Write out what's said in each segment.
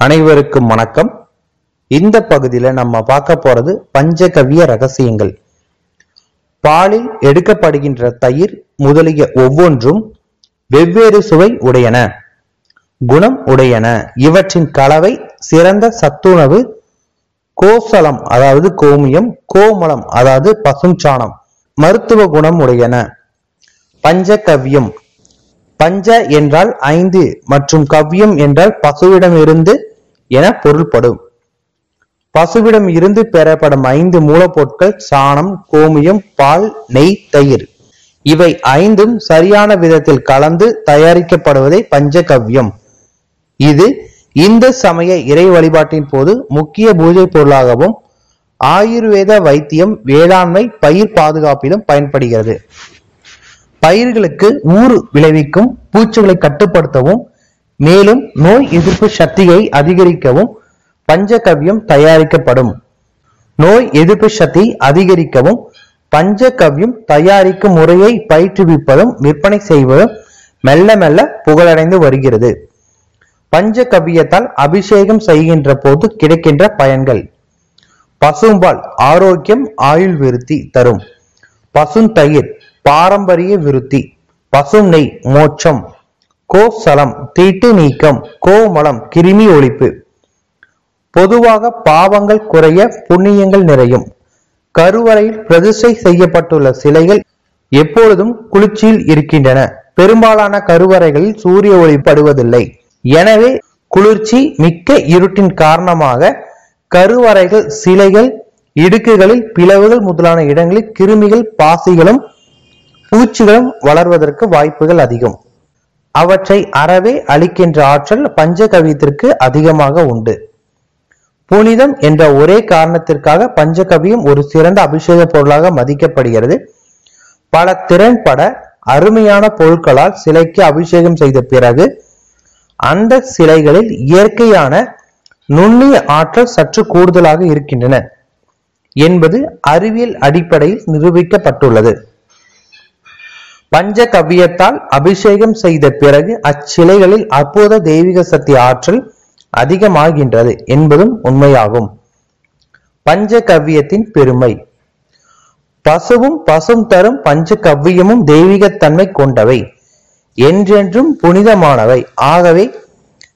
அனைவருக்கும் வணக்கம். இந்த பகுதியில நம்ம பார்க்க போறது பஞ்சகவிய ரகசியங்கள். பாலில் எடுக்கப்படுகின்ற தயிர் முதலிய ஒவ்வொன்றும் வெவ்வேறு சுவை உடையன குணம் உடையன. இவற்றின் கலவை சிறந்த சத்துணவு கோசலம் அதாவது கோமியம் கோமலம் அதாவது பசுஞ்சாணம் மருத்துவ குணம் உடையன. பஞ்சகவ்யம் பஞ்ச என்றால் ஐந்து மற்றும் கவ்யம் என்றால் பசுவிடமிருந்து என பொருள்படும். பசுவிடம் இருந்து பெறப்படும் ஐந்து மூலப்பொருட்கள் சாணம் கோமியம் பால் நெய் தயிர். இவை ஐந்தும் சரியான விதத்தில் கலந்து தயாரிக்கப்படுவதே பஞ்சகவ்யம். இது இந்து சமய இறை வழிபாட்டின் போது முக்கிய பூஜை பொருளாகவும் ஆயுர்வேத வைத்தியம் வேளாண்மை பயிர் பாதுகாப்பிலும் பயன்படுகிறது. பயிர்களுக்கு ஊறு விளைவிக்கும் பூச்சிகளை கட்டுப்படுத்தவும் மேலும் நோய் எதிர்ப்பு சக்தியை அதிகரிக்கவும் பஞ்சகவ்யம் தயாரிக்கப்படும். நோய் எதிர்ப்பு சக்தி அதிகரிக்கவும் பஞ்சகவ்யம் தயாரிக்கும் முறையை பயிற்றுவிப்பதும் விற்பனை செய்வதும் மெல்ல மெல்ல புகழடைந்து வருகிறது. பஞ்சகவ்யத்தால் அபிஷேகம் செய்கின்ற போது கிடைக்கின்ற பயன்கள். பசும்பால் ஆரோக்கியம் ஆயுள் விருத்தி தரும். பசுந்தயிர் பாரம்பரிய விருத்தி. பசும் நெய் மோட்சம். கோசலம் தீட்டு நீக்கம் கோமலம் கிருமி ஒழிப்பு. பொதுவாக பாவங்கள் குறைய புண்ணியங்கள் நிறையும். கருவறையில் பிரதிஷ்டை செய்யப்பட்டுள்ள சிலைகள் எப்பொழுதும் குளிர்ச்சியில் இருக்கின்றன. பெரும்பாலான கருவறைகளில் சூரிய ஒளி படுவதில்லை. எனவே குளிர்ச்சி மிக்க இருட்டின் காரணமாக கருவறைகள் சிலைகள் இடுக்குகளில் பிளவுகள் முதலான இடங்களில் கிருமிகள் பாசிகளும் பூச்சிகளும் வளர்வதற்கு வாய்ப்புகள் அதிகம். அவற்றை அறவே அளிக்கின்ற ஆற்றல் பஞ்சகவியத்திற்கு அதிகமாக உண்டு. புனிதம் என்ற ஒரே காரணத்திற்காக பஞ்சகவியம் ஒரு சிறந்த அபிஷேக பொருளாக மதிக்கப்படுகிறது. பல திறன்பட அருமையான பொருட்களால் சிலைக்கு அபிஷேகம் செய்த பிறகு அந்த சிலைகளில் இயற்கையான நுண்ணிய ஆற்றல் சற்று கூடுதலாக இருக்கின்றன என்பது அறிவியல் அடிப்படையில் நிரூபிக்கப்பட்டுள்ளது. பஞ்சகவ்யத்தால் அபிஷேகம் செய்த பிறகு அச்சிலைகளில் அற்புத தெய்வீக சக்தி ஆற்றல் அதிகமாகின்றது என்பதும் உண்மையாகும். பஞ்சகவ்யத்தின் பெருமை. பசுவும் பசும் தரும் பஞ்சகவ்யமும் தெய்வீகத்தன்மை கொண்டவை. என்றென்றும் புனிதமானவை. ஆகவே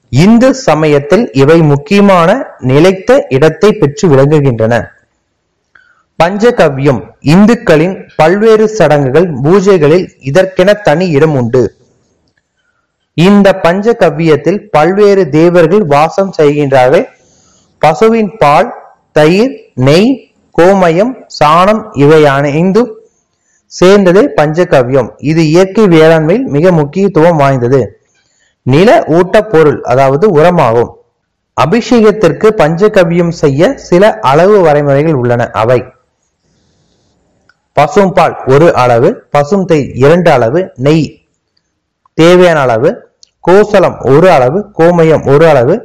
இந்து சமயத்தில் இவை முக்கியமான நிலைத்த இடத்தை பெற்று விளங்குகின்றன. பஞ்சகவ்யம் இந்துக்களின் பல்வேறு சடங்குகள் பூஜைகளில் இதற்கென தனி இடம் உண்டு. இந்த பஞ்சகவ்யத்தில் பல்வேறு தேவர்கள் வாசம் செய்கின்றார்கள். பசுவின் பால் தயிர் நெய் கோமயம் சாணம் இவை அனைந்தும் சேர்ந்ததே பஞ்சகவ்யம். இது இயற்கை வேளாண்மையில் மிக முக்கியத்துவம் வாய்ந்தது. நில ஊட்டப் பொருள் அதாவது உரமாகும். அபிஷேகத்திற்கு பஞ்சகவ்யம் செய்ய சில அளவு வரைமுறைகள் உள்ளன. அவை பசும்பால் ஒரு அளவு பசும் தை இரண்டு அளவு நெய் தேவையான அளவு கோசலம் ஒரு அளவு கோமயம் ஒரு அளவு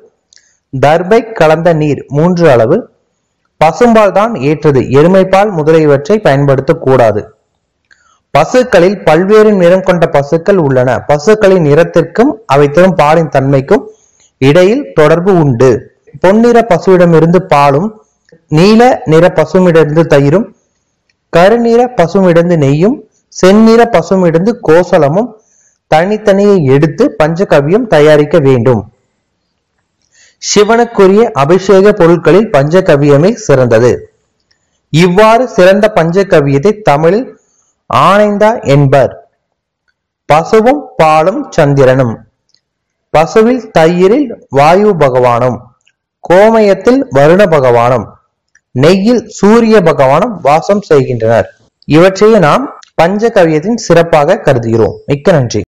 தர்பை கலந்த நீர் மூன்று அளவு. பசும்பால் தான் ஏற்றது. எருமைப்பால் முதலியவற்றை பயன்படுத்தக்கூடாது பசுக்களில் பல்வேறு நிறம் கொண்ட பசுக்கள் உள்ளன. பசுக்களின் நிறத்திற்கும் அவை தரும் பாலின் தன்மைக்கும் இடையில் தொடர்பு உண்டு. பொன்னிற பசுவிடமிருந்து பாலும் நீல நிற பசுவிடமிருந்து தயிரும் கருநிற பசுமிடந்து நெய்யும் செந்நிற பசுமிடந்து கோசலமும் தனித்தனியை எடுத்து பஞ்சகவியம் தயாரிக்க வேண்டும். சிவனுக்குரிய அபிஷேக பொருட்களில் பஞ்சகவியமே சிறந்தது. இவ்வாறு சிறந்த பஞ்சகவியத்தை தமிழில் ஆனைந்தா என்பர். பசுவும் பாலும் சந்திரனும். பசுவில் தயிரில் வாயு பகவானும். கோமயத்தில் வருண பகவானும். நெய்யில் சூரிய பகவானும் வாசம் செய்கின்றனர். இவற்றையே நாம் பஞ்சகவியத்தின் சிறப்பாக கருதுகிறோம். மிக்க நன்றி.